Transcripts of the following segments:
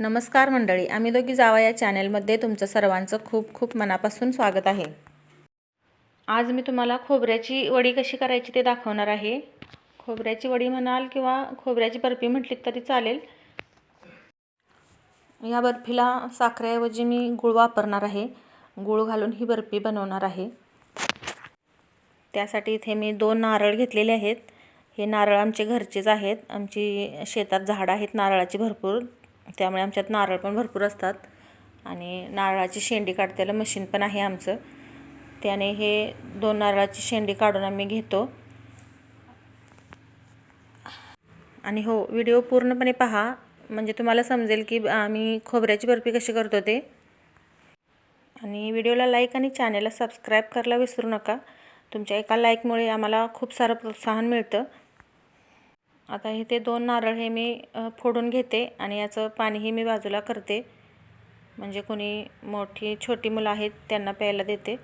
नमस्कार मंडळी आम्ही दोघी जावा या चॅनेलमध्ये तुमचं सर्वांचं खूप खूप मनापासून स्वागत आहे. आज मी तुम्हाला खोबऱ्याची वडी कशी करायची ते दाखवणार आहे. खोबऱ्याची वडी म्हणाल किंवा खोबऱ्याची बर्फी म्हटली तरी चालेल. या बर्फीला साखरेऐवजी मी गूळ वापरणार आहे. गूळ घालून ही बर्फी बनवणार आहे. त्यासाठी इथे मी दोन नारळ घेतलेले आहेत. हे नारळ आमचे घरचेच आहेत. आमची शेतात झाडं आहेत नारळाची भरपूर. त्यामुळे आमच्यात नारळ पण भरपूर असतात. आणि नारळाची शेंडी काढतेला मशीन पण आहे आमचं. त्याने हे दोन नारळाची शेंडी काढून आम्ही घेतो. आणि हो व्हिडिओ पूर्णपणे पहा. म्हणजे तुम्हाला समजेल की आम्ही खोबऱ्याची बर्फी कशी करतो ते. आणि व्हिडिओला लाईक आणि चॅनेलला सबस्क्राईब करायला विसरू नका. तुमच्या एका लाईकमुळे आम्हाला खूप सारं प्रोत्साहन मिळतं. आता हे ते दोन नारळ हे मी फोडून घेते आणि याचं पाणीही मी बाजूला करते. म्हणजे कोणी मोठी छोटी मुलं आहेत त्यांना प्यायला देते.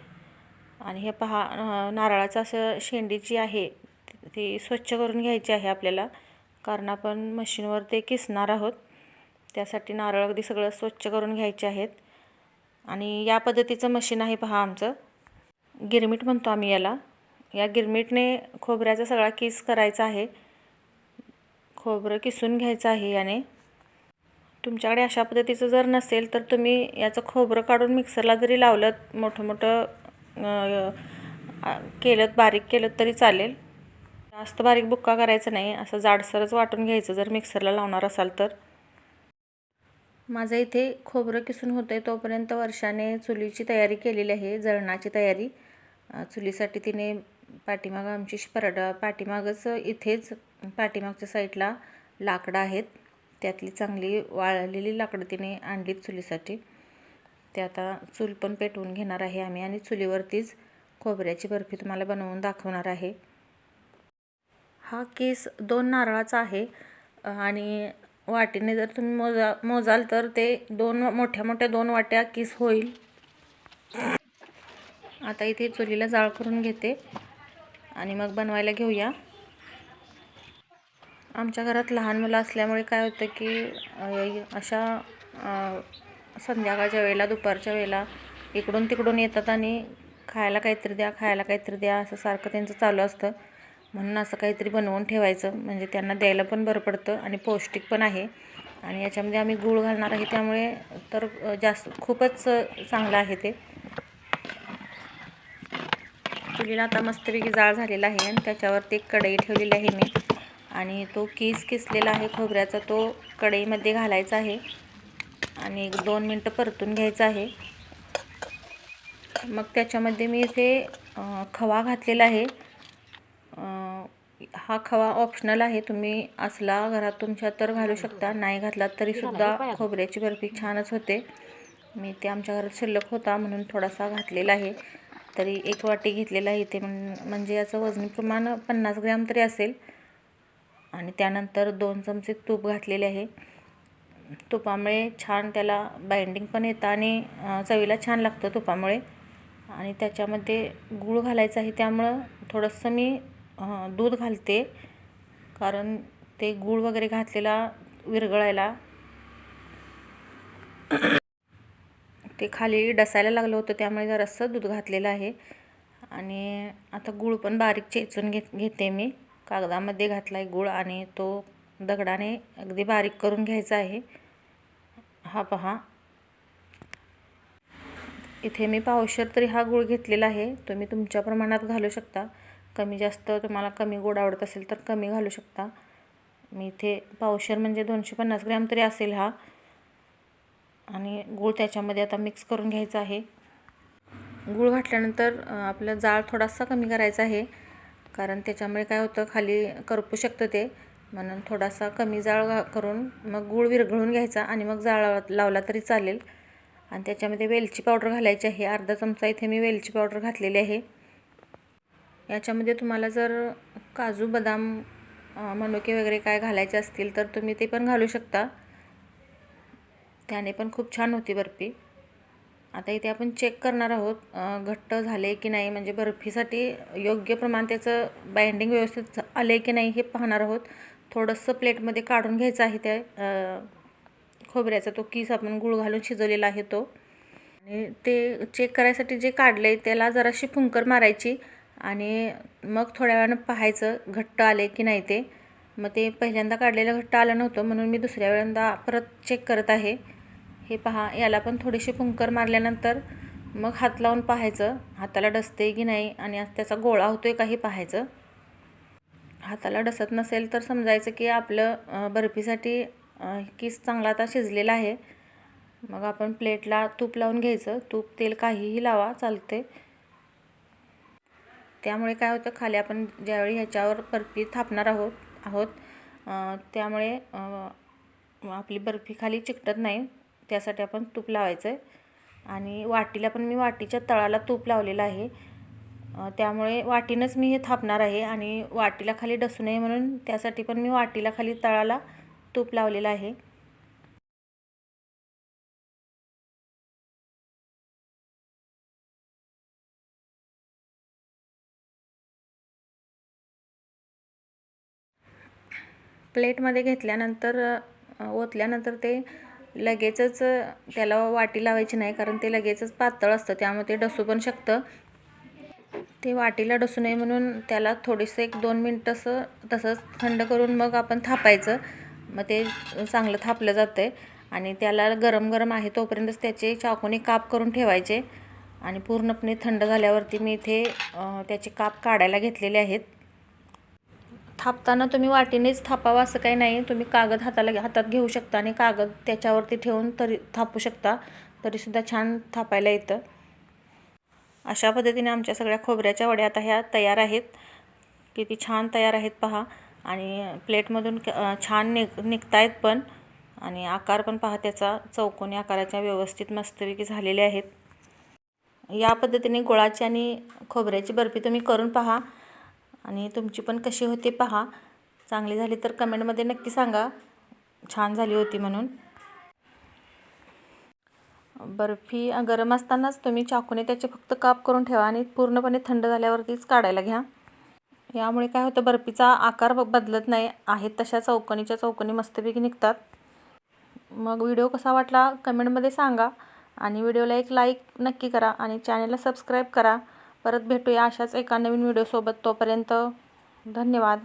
आणि हे पहा नारळाचं असं शेंडी जी आहे ती स्वच्छ करून घ्यायची आहे आपल्याला. कारण आपण मशीनवर ते किसणार आहोत. त्यासाठी नारळ अगदी सगळं स्वच्छ करून घ्यायचे आहेत. आणि या पद्धतीचं मशीन आहे पहा आमचं. गिरमीट म्हणतो आम्ही याला. या गिरमीटने खोबऱ्याचा सगळा किस करायचा आहे. खोबरं किसून घ्यायचं आहे याने. तुमच्याकडे अशा पद्धतीचं जर नसेल तर तुम्ही याचं खोबरं काढून मिक्सरला जरी लावलं मोठं मोठं केलं बारीक केलं तरी चालेल. जास्त बारीक बुक्का करायचं नाही असं जाडसरच वाटून घ्यायचं जर मिक्सरला लावणार असाल तर. माझं इथे खोबरं किसून होतं आहे तोपर्यंत वर्षाने चुलीची तयारी केलेली आहे जळणाची तयारी. चुलीसाठी तिने पाठीमागं आमची परड पाठीमागंच इथेच पाठीमागच्या साईडला लाकडं आहेत. त्यातली चांगली वाळलेली लाकडं तिने आणलीत चुलीसाठी. ते आता चूल पण पेटवून घेणार आहे आम्ही आणि चुलीवरतीच खोबऱ्याची बर्फी तुम्हाला बनवून दाखवणार आहे. हा केस दोन नारळाचा आहे. आणि वाटीने जर तुम्ही मोजा मोजाल तर ते दोन मोठ्या मोठ्या दोन वाट्या किस होईल. आता इथे चुलीला जाळ करून घेते. आणि मग बनवायला घेऊया. आमच्या घरात लहान मुलं असल्यामुळे काय होतं की अशा संध्याकाळच्या वेळेला दुपारच्या वेळेला इकडून तिकडून येतात आणि खायला काहीतरी द्या खायला काहीतरी द्या असं सारखं त्यांचं चालू असतं. म्हणून असं काहीतरी बनवून ठेवायचं. म्हणजे त्यांना द्यायला पण बरं पडतं आणि पौष्टिक पण आहे. आणि याच्यामध्ये आम्ही गूळ घालणार आहे त्यामुळे तर जास्त खूपच चांगलं आहे ते. चुलीला आता मस्तपैकी जाळ झालेला आहे आणि त्याच्यावरती एक कढई ठेवलेली आहे मी. आणि तो किस किसलेला आहे खोबऱ्याचा तो कढईमध्ये घालायचा आहे. आणि एक दोन मिनटं परतून घ्यायचं आहे. मग त्याच्यामध्ये मी इथे खवा घातलेला आहे. हा खवा ऑप्शनल आहे. तुम्ही असला घरात तुमच्या तर घालू शकता. नाही घातला तरीसुद्धा खोबऱ्याची बर्फी छानच होते. मी ते आमच्या घरात शिल्लक होता म्हणून थोडासा घातलेला आहे. तरी एक वाटी घेतलेला आहे इथे. म्हणजे याचं वजनी प्रमाण पन्नास ग्रॅम तरी असेल. आणि त्यानंतर दोन चमचे तूप घातलेले आहे. तुपामुळे छान त्याला बाइंडिंग पण येतं आणि चवीला छान लागतं तुपामुळे. आणि त्याच्यामध्ये गूळ घालायचं आहे त्यामुळं थोडंसं मी दूध घालते. कारण ते गूळ वगैरे घातलेला विरघळायला ते खाली डसायला लागलं होतं त्यामुळे जरासं दूध घातलेलं आहे. आणि आता गूळ पण बारीक चेचून घेत घेते मी. कागदामध्ये घातला आहे गूळ आणि तो दगडाने अगदी बारीक करून घ्यायचा आहे. हा पहा. इथे मी पावशर तरी हा गूळ घेतलेला आहे. तुम्ही तुमच्या प्रमाणात घालू शकता. कमी जास्त तुम्हाला कमी गोड आवडत असेल तर कमी घालू शकता. मी इथे पावशर म्हणजे दोनशे पन्नास ग्रॅम तरी असेल हा. आणि गूळ त्याच्यामध्ये आता मिक्स करून घ्यायचा आहे. गूळ घातल्यानंतर आपलं जाळ थोडासा कमी करायचा आहे. कारण त्याच्यामुळे काय होतं खाली करपू शकतं ते. म्हणून थोडासा कमी जाळ करून मग गूळ विरघळून घ्यायचा आणि मग जाळ लावला तरी चालेल. आणि त्याच्यामध्ये वेलची पावडर घालायची आहे. अर्धा चमचा इथे मी वेलची पावडर घातलेली आहे. याच्यामध्ये तुम्हाला जर काजू बदाम मनुके वगैरे काय घालायचे असतील तर तुम्ही ते पण घालू शकता. त्याने पण खूप छान होती बर्फी. आता इथे आपण चेक करणार आहोत घट्ट झाले की नाही म्हणजे बर्फीसाठी योग्य प्रमाण त्याचं बाइंडिंग व्यवस्थित आले की नाही हे पाहणार आहोत. थोडंसं प्लेटमध्ये काढून घ्यायचं आहे त्या खोबऱ्याचा तो किस आपण गूळ घालून शिजवलेला आहे तो. आणि ते चेक करायसाठी जे काढलं आहे त्याला जराशी फुंकर मारायची आणि मग थोड्या वेळानं पाहायचं घट्ट आले की नाही ते. मग ते पहिल्यांदा काढलेलं घट्ट आलं नव्हतं म्हणून मी दुसऱ्या वेळांदा परत चेक करत आहे. हे पहा याला पण थोडीशी फुंकर मारल्यानंतर मग हात लावून पाहायचं हाताला डसते की नाही आणि त्याचा गोळा होतो आहे काही पाहायचं. हाताला डसत नसेल तर समजायचं की आपलं बर्फीसाठी किस चांगला आता शिजलेला आहे. मग आपण प्लेटला तूप लावून घ्यायचं तूप तेल काहीही लावा चालते त्यामुळे काय होतं खाली आपण ज्यावेळी ह्याच्यावर बर्फी थापणार आहोत आहोत त्यामुळे आपली बर्फी खाली चिकटत नाही. त्यासाठी आपण तूप लावायचं आहे. आणि वाटीला पण मी वाटीच्या तळाला तूप लावलेलं आहे. त्यामुळे वाटीनंच मी हे थापणार आहे आणि वाटीला खाली डसू नये म्हणून त्यासाठी पण मी वाटीला खाली तळाला तूप लावलेलं आहे. प्लेटमध्ये घेतल्यानंतर ओतल्यानंतर ते लगेचच त्याला वाटी लावायची नाही कारण ते लगेचच पातळ असतं त्यामुळे ते डसू पण शकतं. ते वाटीला डसू नये म्हणून त्याला थोडीसं एक दोन मिनटं असं तसंच थंड करून मग आपण थापायचं. मग ते चांगलं थापलं जातं आहे आणि त्याला गरम गरम आहे तोपर्यंतच त्याचे चाकूने काप करून ठेवायचे. आणि पूर्णपणे थंड झाल्यावरती मी इथे त्याचे काप काढायला घेतलेले आहेत. थापताना तुम्ही वाटीनेच थापावा असं काही नाही. तुम्ही कागद हाताला हातात घेऊ शकता आणि कागद त्याच्यावरती ठेवून तरी थापू शकता. तरीसुद्धा छान थापायला येतं. अशा पद्धतीने आमच्या सगळ्या खोबऱ्याच्या वड्या आता ह्या तयार आहेत. किती छान तयार आहेत पहा. आणि प्लेटमधून छान निघ निघतायत पण. आणि आकार पण पहा त्याचा. चौकोनी आकाराच्या व्यवस्थित मस्तपैकी झालेले आहेत. या पद्धतीने गुळाची आणि खोबऱ्याची बर्फी तुम्ही करून पहा. आणि तुमची पण कशी होती पहा. चांगली झाली तर कमेंटमध्ये नक्की सांगा. छान झाली होती म्हणून. बर्फी गरम असतानाच तुम्ही चाकूने त्याचे फक्त काप करून ठेवा आणि पूर्णपणे थंड झाल्यावरतीच काढायला घ्या. यामुळे काय होतं बर्फीचा आकार बदलत नाही. आहेत तशा चौकणीच्या चौकणी मस्तपैकी निघतात. मग व्हिडिओ कसा वाटला कमेंटमध्ये सांगा आणि व्हिडिओला एक लाईक नक्की करा आणि चॅनलला सबस्क्राईब करा. परत भेटूया अशाच एका नवीन व्हिडिओसोबत तोपर्यंत धन्यवाद.